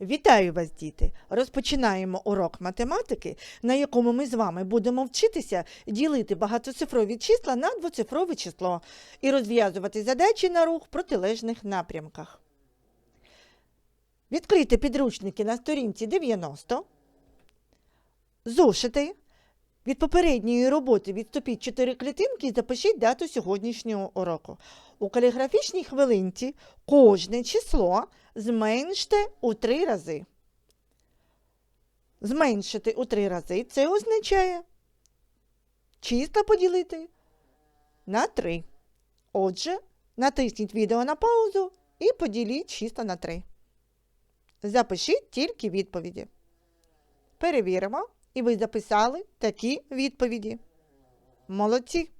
Вітаю вас, діти! Розпочинаємо урок математики, на якому ми з вами будемо вчитися ділити багатоцифрові числа на двоцифрове число і розв'язувати задачі на рух в протилежних напрямках. Відкрийте підручники на сторінці 90. Зошити. Від попередньої роботи відступіть 4 клітинки і запишіть дату сьогоднішнього уроку. У каліграфічній хвилинці кожне число зменште у 3 рази. Зменшити у 3 рази це означає числа поділити на 3. Отже, натисніть відео на паузу і поділіть числа на 3. Запишіть тільки відповіді. Перевіримо, і ви записали такі відповіді. Молодці!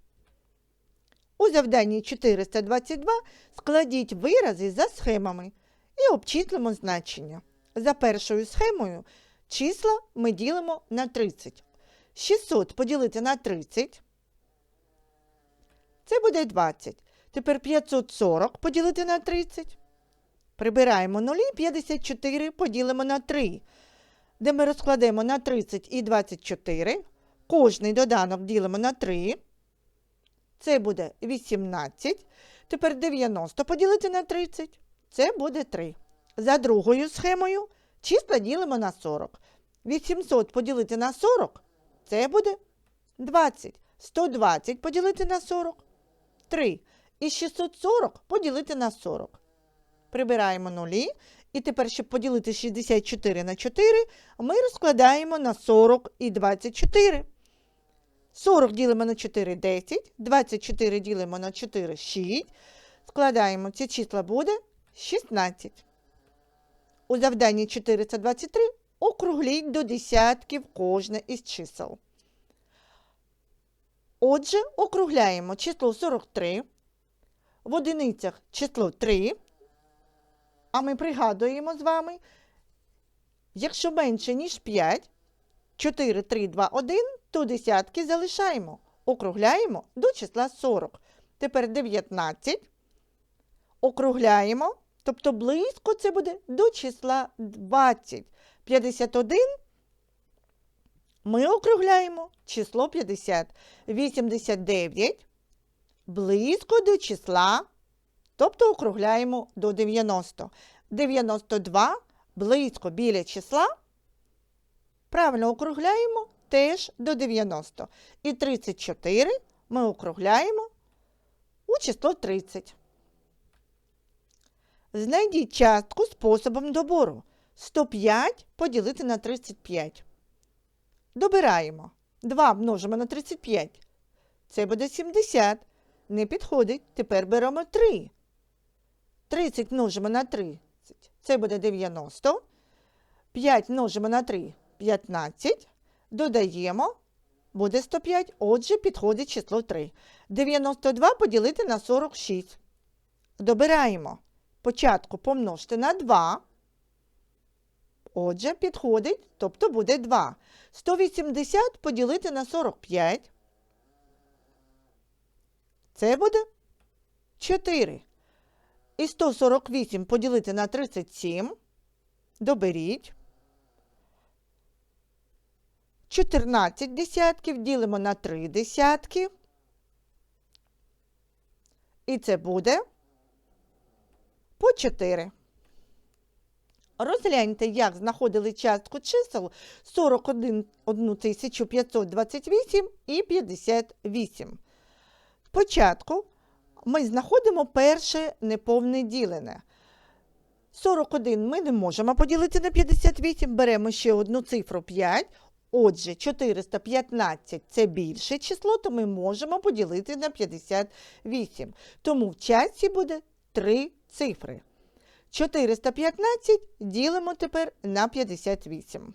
У завданні 422 складіть вирази за схемами і обчислимо значення. За першою схемою числа ми ділимо на 30. 600 поділити на 30. Це буде 20. Тепер 540 поділити на 30. Прибираємо нулі, 54 поділимо на 3, де ми розкладемо на 30 і 24. Кожний доданок ділимо на 3. Це буде 18. Тепер 90 поділити на 30. Це буде 3. За другою схемою числа ділимо на 40. 800 поділити на 40. Це буде 20. 120 поділити на 40. 3. І 640 поділити на 40. Прибираємо нулі. І тепер, щоб поділити 64 на 4, ми розкладаємо на 40 і 24. 40 ділимо на 4 10, 24 ділимо на 4 6. Складаємо ці числа буде 16. У завданні 423 округліть до десятків кожне із чисел. Отже, округляємо число 43, в одиницях число 3. А ми пригадуємо з вами, якщо менше, ніж 5, 4, 3, 2, 1, то десятки залишаємо. Округляємо до числа 40. Тепер 19. Округляємо, тобто близько це буде до числа 20. 51. Ми округляємо число 50. 89. Близько до числа, тобто округляємо до 90. 92. Близько біля числа. Правильно округляємо теж до 90. І 34 ми округляємо у число 30. Знайдіть частку способом добору. 105 поділити на 35. Добираємо. 2 множимо на 35. Це буде 70. Не підходить. Тепер беремо 3. 30 множимо на 30. Це буде 90. 5 множимо на 3 15. Додаємо, буде 105, отже, підходить число 3. 92 поділити на 46. Добираємо. Початку помножте на 2. Отже, підходить, тобто буде 2. 180 поділити на 45. Це буде 4. І 148 поділити на 37. Доберіть. 14 десятків ділимо на 3 десятки. І це буде по 4. Розгляньте, як знаходили частку чисел 41 528 і 58. Спочатку ми знаходимо перше неповне ділене. 41 ми не можемо поділити на 58, беремо ще одну цифру 5. Отже, 415 це більше число, то ми можемо поділити на 58. Тому в часті буде 3 цифри. 415 ділимо тепер на 58.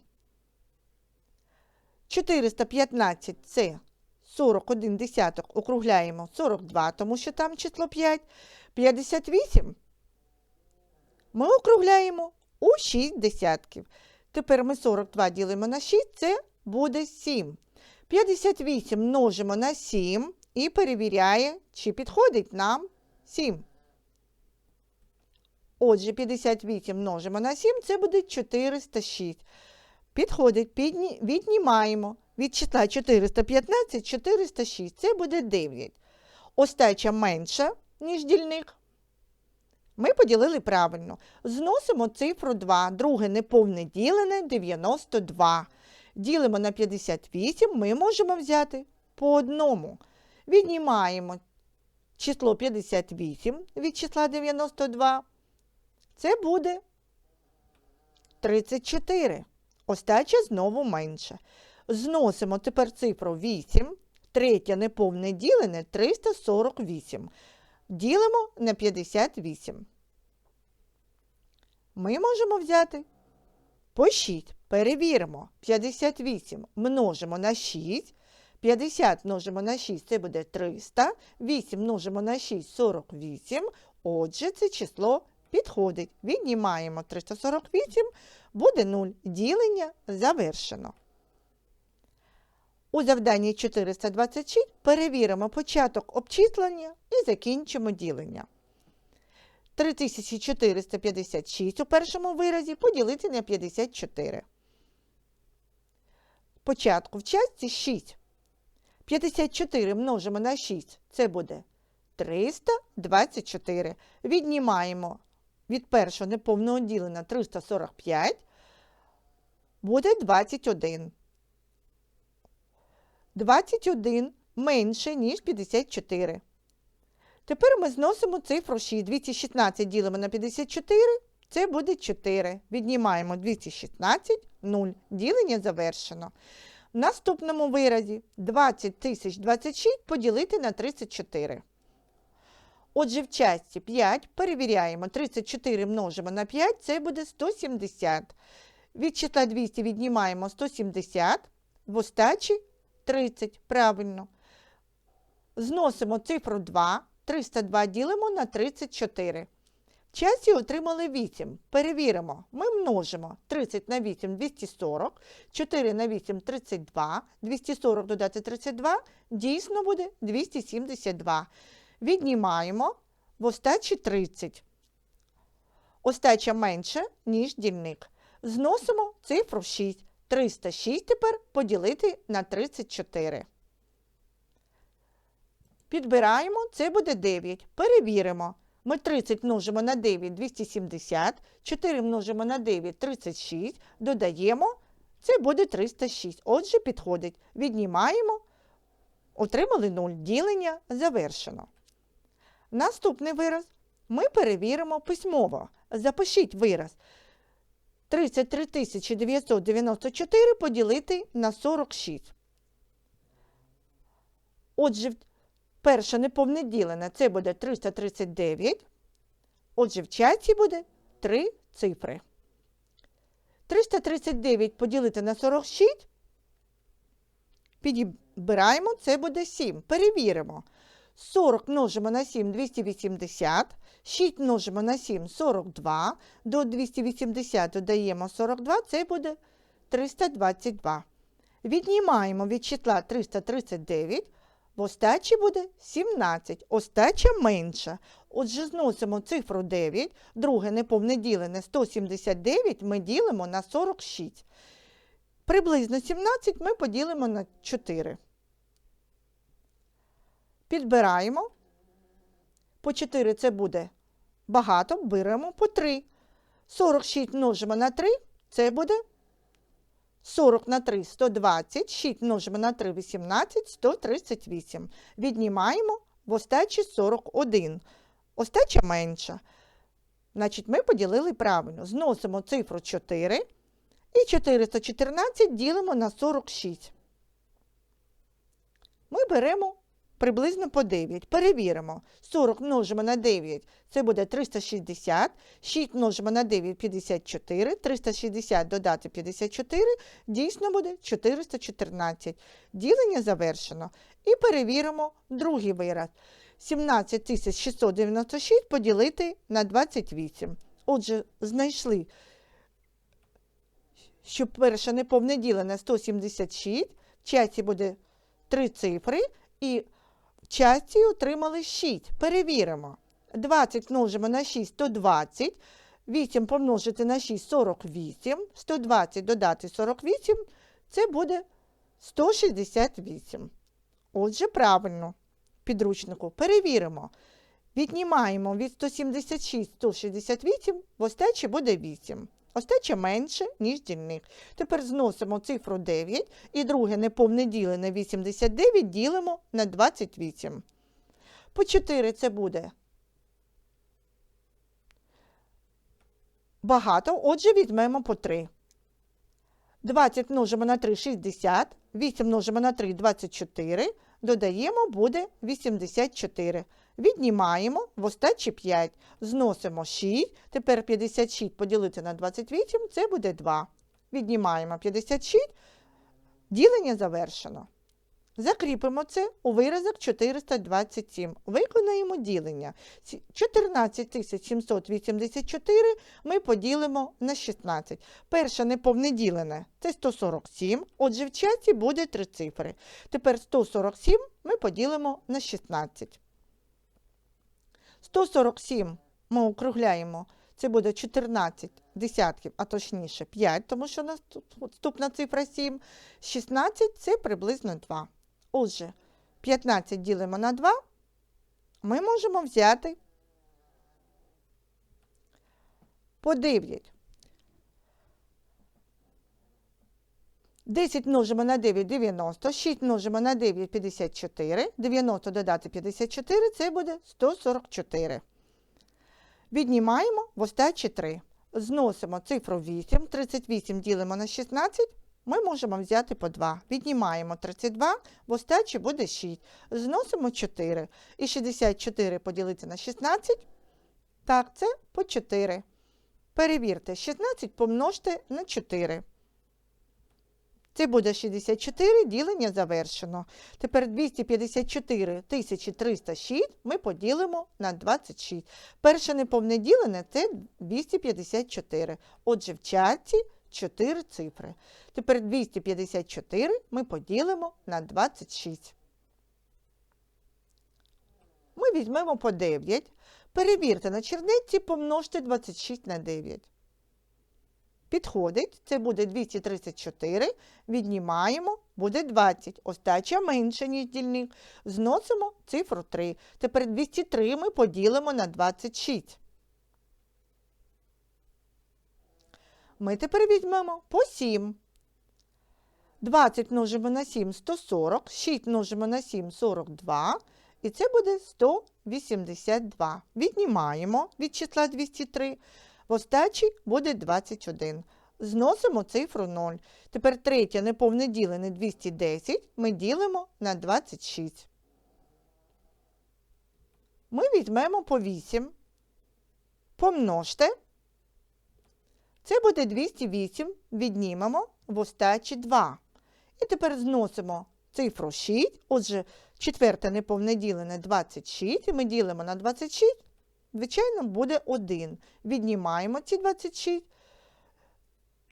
415 це 41 десяток, округляємо 42, тому що там число 5. 58 ми округляємо у 6 десятків. Тепер ми 42 ділимо на 6, це буде 7. 58 множимо на 7 і перевіряє, чи підходить нам 7. Отже, 58 множимо на 7, це буде 406. Підходить, віднімаємо. Від числа 415 406, це буде 9. Остача менша, ніж дільник. Ми поділили правильно. Зносимо цифру 2. Друге неповне ділене 92. Ділимо на 58, ми можемо взяти по одному. Віднімаємо число 58 від числа 92. Це буде 34. Остача знову менша. Зносимо тепер цифру 8. Третє неповне ділене 348. Ділимо на 58. Ми можемо взяти по 6. Перевіримо. 58 множимо на 6. 50 множимо на 6 це буде 300. 8 множимо на 6 48. Отже, це число підходить. Віднімаємо 348, буде 0. Ділення завершено. У завданні 426 перевіримо початок обчислення і закінчимо ділення. 3456 у першому виразі поділити на 54. Початку в частці 6. 54 множимо на 6, це буде 324. Віднімаємо від першого неповного ділення 345, буде 21. 21 менше, ніж 54. Тепер ми зносимо цифру 6. 216 ділимо на 54, це буде 4. Віднімаємо 216, 0. Ділення завершено. В наступному виразі 20 тисяч 26 поділити на 34. Отже, в часті 5 перевіряємо 34 множимо на 5, це буде 170. Від числа 200 віднімаємо 170, в остачі 30. Правильно. Зносимо цифру 2, 302 ділимо на 34. В часі отримали 8. Перевіримо. Ми множимо 30 на 8 240, 4 на 8 32, 240 додати 32, дійсно буде 272. Віднімаємо в остачі 30. Остача менше, ніж дільник. Зносимо цифру 6. 306 тепер поділити на 34. Підбираємо, це буде 9. Перевіримо. Ми 30 множимо на 9 270, 4 множимо на 9 36, додаємо, це буде 306. Отже, підходить. Віднімаємо, отримали 0. Ділення завершено. Наступний вираз ми перевіримо письмово. Запишіть вираз. 33 994 поділити на 46. Отже, перше неповне ділене це буде 339. Отже, в чаті буде 3 цифри. 339 поділити на 46. Підбираємо, це буде 7. Перевіримо. 40 множимо на 7 280, 6 множимо на 7 42, до 280 додаємо 42, це буде 322. Віднімаємо від числа 339, в остачі буде 17. Остача менша. Отже, зносимо цифру 9, друге неповне ділене 179 ми ділимо на 46. Приблизно 17 ми поділимо на 4. Підбираємо. По 4 це буде багато, беремо по 3. 46 множимо на 3, це буде 40 на 3 120, 6 множимо на 3 18, 138. Віднімаємо в остачі 41. Остача менша. Значить, ми поділили правильно. Зносимо цифру 4 і 414 ділимо на 46. Ми беремо приблизно по 9. Перевіримо. 40 множимо на 9, це буде 360. 6 множимо на 9 54. 360 додати 54, дійсно буде 414. Ділення завершено. І перевіримо другий вираз. 17696 поділити на 28. Отже, знайшли, що перше неповне ділене 176, в часі буде 3 цифри, і часті отримали 6. Перевіримо. 20 множимо на 6 120. 8 помножити на 6 48. 120 додати 48 це буде 168. Отже, правильно, підручнику. Перевіримо. Віднімаємо від 176 168, в остачі буде 8. Остача менше, ніж дільник. Тепер зносимо цифру 9 і друге неповне ділене 89 ділимо на 28. По 4 це буде багато, отже, візьмемо по 3. 20 множимо на 3 60, 8 множимо на 3 24, додаємо буде 84. Віднімаємо в остачі 5, зносимо 6, тепер 56 поділити на 28, це буде 2. Віднімаємо 56, ділення завершено. Закріпимо це у виразок 427. Виконаємо ділення. 14784 ми поділимо на 16. Перше неповне ділене – це 147, отже в часі буде три цифри. Тепер 147 ми поділимо на 16. 147 ми округляємо, це буде 14 десятків, а точніше 5, тому що наступна цифра 7. 16 це приблизно 2. Отже, 15 ділимо на 2, ми можемо взяти по 9. 10 множимо на 9 90, 6 множимо на 9 54, 90 додати 54 це буде 144. Віднімаємо в остачі 3. Зносимо цифру 8, 38 ділимо на 16, ми можемо взяти по 2. Віднімаємо 32, в остачі буде 6. Зносимо 4. І 64 поділити на 16. Так, це по 4. Перевірте, 16 помножте на 4. Це буде 64, ділення завершено. Тепер 254 306 ми поділимо на 26. Перше неповне ділене це 254. Отже, в чаті 4 цифри. Тепер 254 ми поділимо на 26. Ми візьмемо по 9. Перевірте на чернетці, помножте 26 на 9. Підходить, це буде 234, віднімаємо, буде 20. Остача менше, ніж дільник. Зносимо цифру 3. Тепер 203 ми поділимо на 26. Ми тепер візьмемо по 7. 20 множимо на 7 140, 6 множимо на 7 42. І це буде 182. Віднімаємо від числа 203. В остачі буде 21. Зносимо цифру 0. Тепер третє неповне ділене 210 ми ділимо на 26. Ми візьмемо по 8. Помножте. Це буде 208, віднімемо в остачі 2. І тепер зносимо цифру 6. Отже, четверте неповне ділене 26. І ми ділимо на 26 звичайно, буде 1. Віднімаємо ці 26.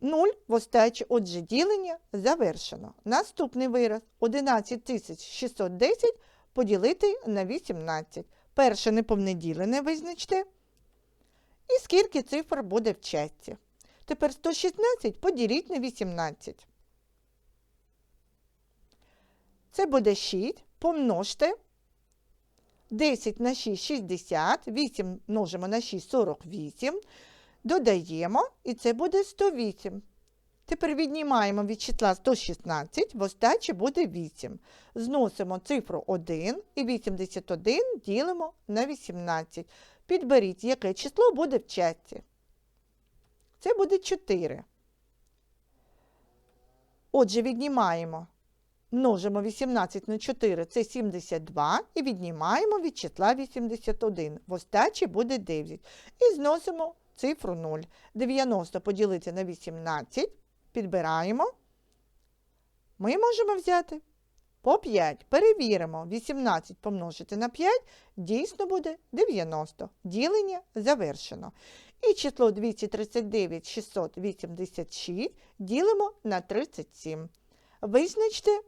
0 в остачі, отже, ділення завершено. Наступний вираз 11610 поділити на 18. Перше неповне ділене визначте. І скільки цифр буде в часті. Тепер 116 поділіть на 18. Це буде 6. Помножте 10 на 6 60, 8 множимо на 6 48. Додаємо, і це буде 108. Тепер віднімаємо від числа 116, в остачі буде 8. Зносимо цифру 1 і 81 ділимо на 18. Підберіть, яке число буде в часті. Це буде 4. Отже, віднімаємо Множимо 18 на 4 це 72 і віднімаємо від числа 81. В остачі буде 9. І зносимо цифру 0. 90 поділити на 18. Підбираємо. Ми можемо взяти по 5. Перевіримо. 18 помножити на 5 дійсно буде 90. Ділення завершено. І число 239 686 ділимо на 37. Визначте.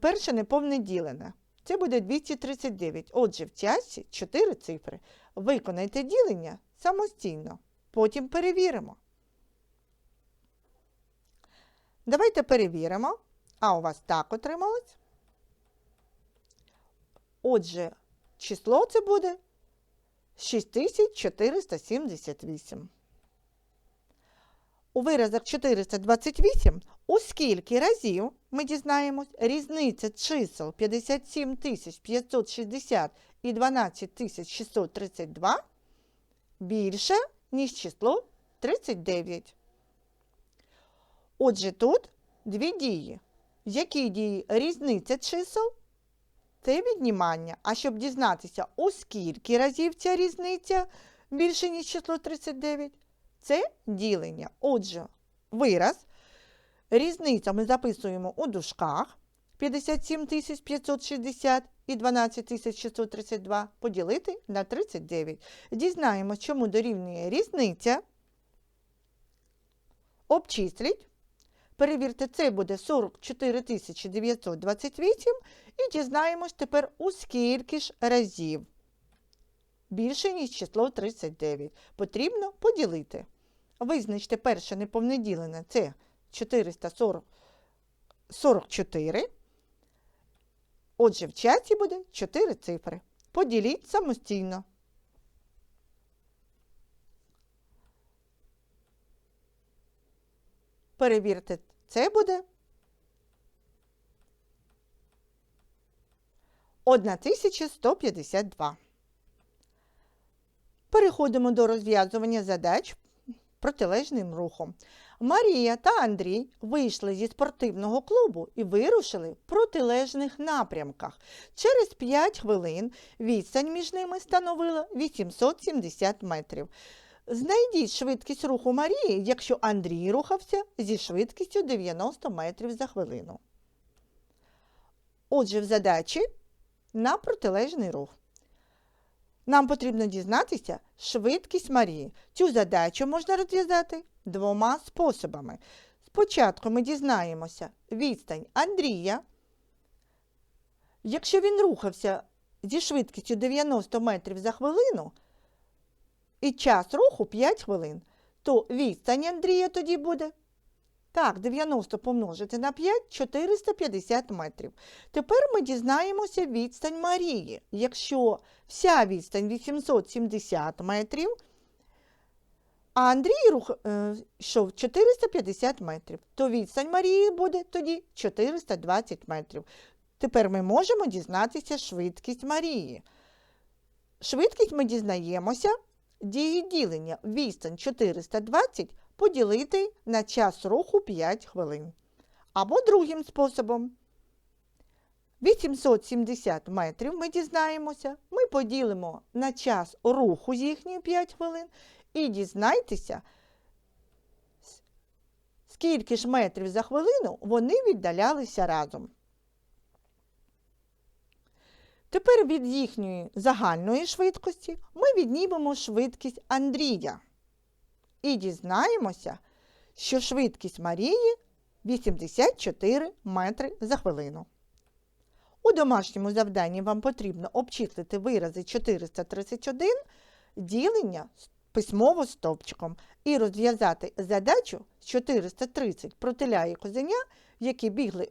Перше неповне ділене. Це буде 239. Отже, в часі 4 цифри. Виконайте ділення самостійно. Потім перевіримо. Давайте перевіримо. А у вас так отрималось. Отже, число це буде 6478. У виразах 428 у скільки разів ми дізнаємось різниця чисел 57 560 і 12 632 більше, ніж число 39. Отже, тут дві дії. Які дії різниця чисел? Це віднімання. А щоб дізнатися, у скільки разів ця різниця більше, ніж число 39, це ділення. Отже, вираз. Різниця ми записуємо у дужках 57 560 і 12 632 поділити на 39. Дізнаємось, чому дорівнює різниця. Обчисліть. Перевірте, це буде 44 928 і дізнаємось тепер у скільки ж разів. Більше, ніж число 39. Потрібно поділити. Визначте перше неповноділене це 444. Отже, в часі буде 4 цифри. Поділіть самостійно. Перевірте, це буде 1152. Переходимо до розв'язування задач протилежним рухом. Марія та Андрій вийшли зі спортивного клубу і вирушили в протилежних напрямках. Через 5 хвилин відстань між ними становила 870 метрів. Знайдіть швидкість руху Марії, якщо Андрій рухався зі швидкістю 90 метрів за хвилину. Отже, в задачі на протилежний рух. Нам потрібно дізнатися швидкість Марії. Цю задачу можна розв'язати двома способами. Спочатку ми дізнаємося відстань Андрія. Якщо він рухався зі швидкістю 90 метрів за хвилину і час руху 5 хвилин, то відстань Андрія тоді буде. Так, 90 помножити на 5 450 метрів. Тепер ми дізнаємося відстань Марії. Якщо вся відстань 870 метрів, а Андрій рух, е, йшов 450 метрів, то відстань Марії буде тоді 420 метрів. Тепер ми можемо дізнатися швидкість Марії. Швидкість ми дізнаємося дії ділення відстань 420 поділити на час руху 5 хвилин. Або другим способом. 870 метрів ми дізнаємося, ми поділимо на час руху з їхньої 5 хвилин і дізнайтеся, скільки ж метрів за хвилину вони віддалялися разом. Тепер від їхньої загальної швидкості ми віднімемо швидкість Андрія і дізнаємося, що швидкість Марії 84 метри за хвилину. У домашньому завданні вам потрібно обчислити вирази 431 ділення письмово стовпчиком і розв'язати задачу з 430 протиля і козеня, які бігли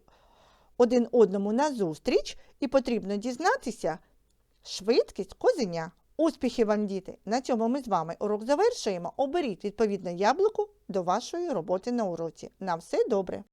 один одному назустріч, і потрібно дізнатися швидкість козеня. Успіхів вам, діти! На цьому ми з вами урок завершуємо. Оберіть відповідне яблуко до вашої роботи на уроці. На все добре!